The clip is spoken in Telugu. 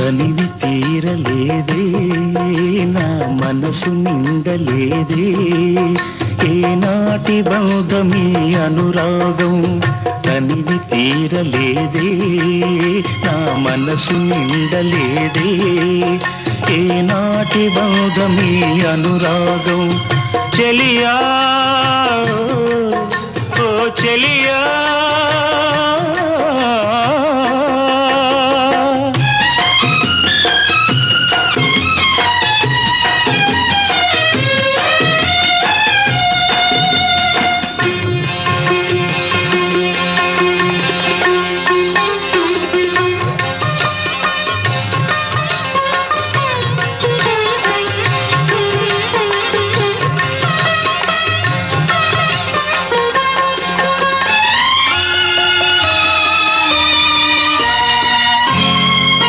తనివి తీరలేదే నా మనసు నిండలేదే. ఏనాటి బౌద్ధమీ అనురాగం తనివి తీరలేదే నా మనసు నిండలేదే. ఏనాటి బౌద్ధమీ అనురాగం చెలియా ఓ చెలియా.